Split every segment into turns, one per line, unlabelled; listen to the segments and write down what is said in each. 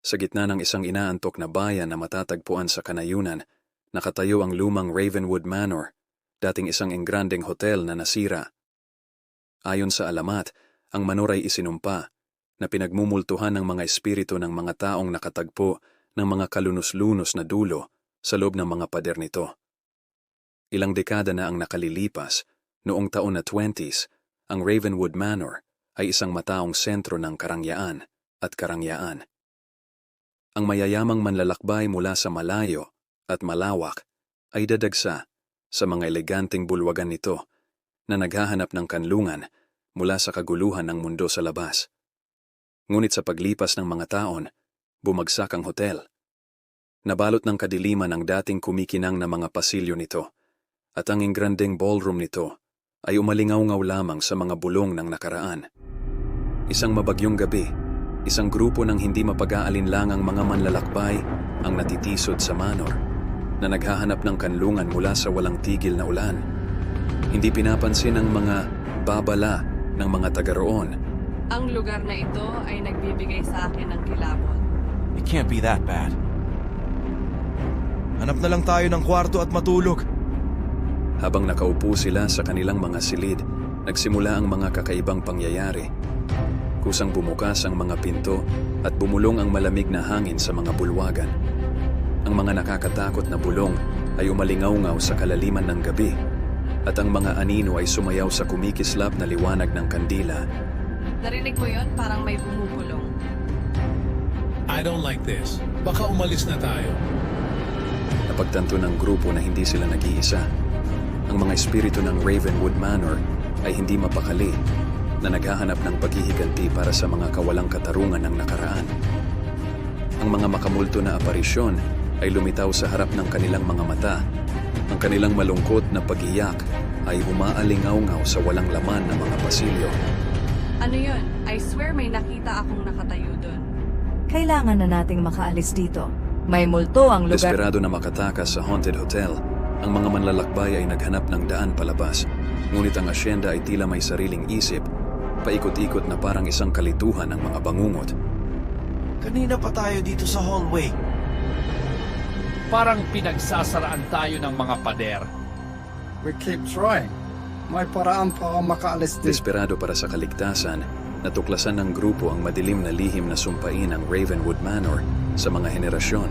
Sa gitna ng isang inaantok na bayan na matatagpuan sa kanayunan, nakatayo ang lumang Ravenwood Manor, dating isang engrandeng hotel na nasira. Ayon sa alamat, ang manor ay isinumpa na pinagmumultuhan ng mga espiritu ng mga taong nakatagpo ng mga kalunos-lunos na dulo sa loob ng mga pader nito. Ilang dekada na ang nakalilipas, noong taon na 20s, ang Ravenwood Manor ay isang mataong sentro ng karangyaan at karangyaan ang mayayamang manlalakbay mula sa malayo at malawak ay dadagsa sa mga eleganteng bulwagan nito na naghahanap ng kanlungan mula sa kaguluhan ng mundo sa labas. Ngunit sa paglipas ng mga taon, bumagsak ang hotel. Nabalot ng kadiliman ang dating kumikinang na mga pasilyo nito, at ang ingrandeng ballroom nito ay umalingaw-ngaw lamang sa mga bulong ng nakaraan. Isang mabagyong gabi, Isang grupo ng hindi mapag-aalinlangang mga manlalakbay ang natitisod sa manor na naghahanap ng kanlungan mula sa walang tigil na ulan. Hindi pinapansin ang mga babala ng mga taga roon.
Ang lugar na ito ay nagbibigay sa akin ng kilabot.
It can't be that bad. Hanap na lang tayo ng kwarto at matulog.
Habang nakaupo sila sa kanilang mga silid, nagsimula ang mga kakaibang pangyayari. Kusang bumukas ang mga pinto at bumulong ang malamig na hangin sa mga bulwagan. Ang mga nakakatakot na bulong ay umalingaw-ngaw sa kalaliman ng gabi at ang mga anino ay sumayaw sa kumikislap na liwanag ng kandila.
Narinig mo yon parang may bumubulong.
I don't like this. Baka umalis na tayo.
Napagtanto ng grupo na hindi sila nag-iisa. Ang mga espiritu ng Ravenwood Manor ay hindi mapakali na naghahanap ng paghihiganti para sa mga kawalang katarungan ng nakaraan. Ang mga makamulto na aparisyon ay lumitaw sa harap ng kanilang mga mata. Ang kanilang malungkot na pagiyak ay umaalingaw-ngaw sa walang laman ng mga pasilyo.
Ano yon? I swear may nakita akong nakatayo doon.
Kailangan na nating makaalis dito. May multo ang lugar.
Desperado na makatakas sa haunted hotel, ang mga manlalakbay ay naghanap ng daan palabas. Ngunit ang asyenda ay tila may sariling isip, paikot-ikot na parang isang kalituhan ng mga bangungot.
Kanina pa tayo dito sa hallway.
Parang pinagsasaraan tayo ng mga pader.
We keep trying. May paraan pa ako makaalis dito.
Desperado para sa kaligtasan, natuklasan ng grupo ang madilim na lihim na sumpain ng Ravenwood Manor sa mga henerasyon.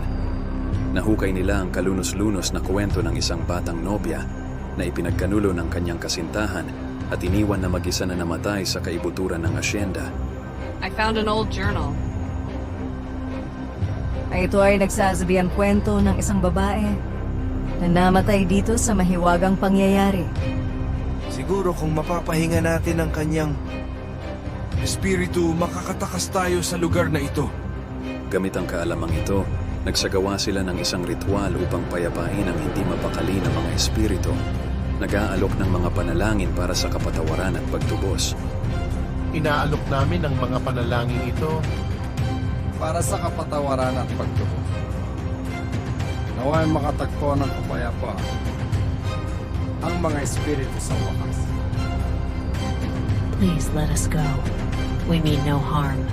Nahukay nila ang kalunos-lunos na kwento ng isang batang nobya na ipinagkanulo ng kanyang kasintahan at iniwan na mag-isa na namatay sa kaibuturan ng asyenda.
I found an old journal.
Ay ito ay nagsasabi ang kwento ng isang babae na namatay dito sa mahiwagang pangyayari.
Siguro kung mapapahinga natin ang kanyang espiritu, makakatakas tayo sa lugar na ito.
Gamit ang kaalamang ito, nagsagawa sila ng isang ritual upang payapain ang hindi mapakali na mga espiritu. Nag-aalok ng mga panalangin para sa kapatawaran at pagtubos.
Inaalok namin ang mga panalangin ito.
Para sa kapatawaran at pagtubos. Naway makatagpo ng kapayapaan. Ang mga espiritu sa wakas.
Please let us go. We mean no harm.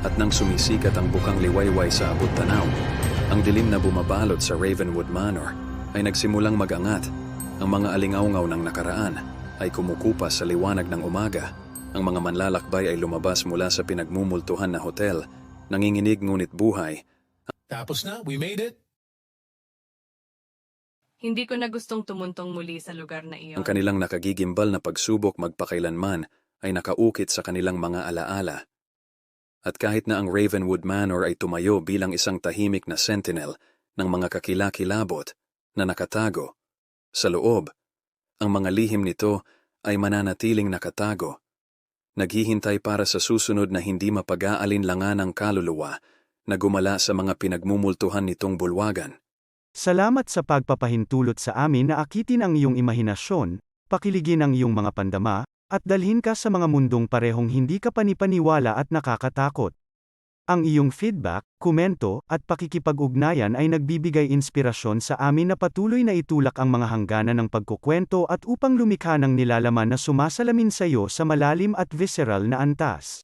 At nang sumisikat ang bukang liwayway sa abot tanaw, ang dilim na bumabalot sa Ravenwood Manor ay nagsimulang magangat. Ang mga alingawngaw ng nakaraan ay kumukupas sa liwanag ng umaga. Ang mga manlalakbay ay lumabas mula sa pinagmumultuhan na hotel, nanginginig ngunit buhay.
Tapos na, we made it.
Hindi ko na gustong tumuntong muli sa lugar na iyon.
Ang kanilang nakagigimbal na pagsubok magpakailanman ay nakaukit sa kanilang mga alaala. At kahit na ang Ravenwood Manor ay tumayo bilang isang tahimik na sentinel ng mga kakilakilabot na nakatago, sa loob, ang mga lihim nito ay mananatiling nakatago. Naghihintay para sa susunod na hindi mapag-aalinlangan ng kaluluwa na gumala sa mga pinagmumultuhan nitong bulwagan.
Salamat sa pagpapahintulot sa amin na akitin ang iyong imahinasyon, pakiligin ang iyong mga pandama, at dalhin ka sa mga mundong parehong hindi ka panipaniwala at nakakatakot. Ang iyong feedback, komento, at pakikipag-ugnayan ay nagbibigay inspirasyon sa amin na patuloy na itulak ang mga hangganan ng pagkukwento at upang lumikha ng nilalaman na sumasalamin sa iyo sa malalim at visceral na antas.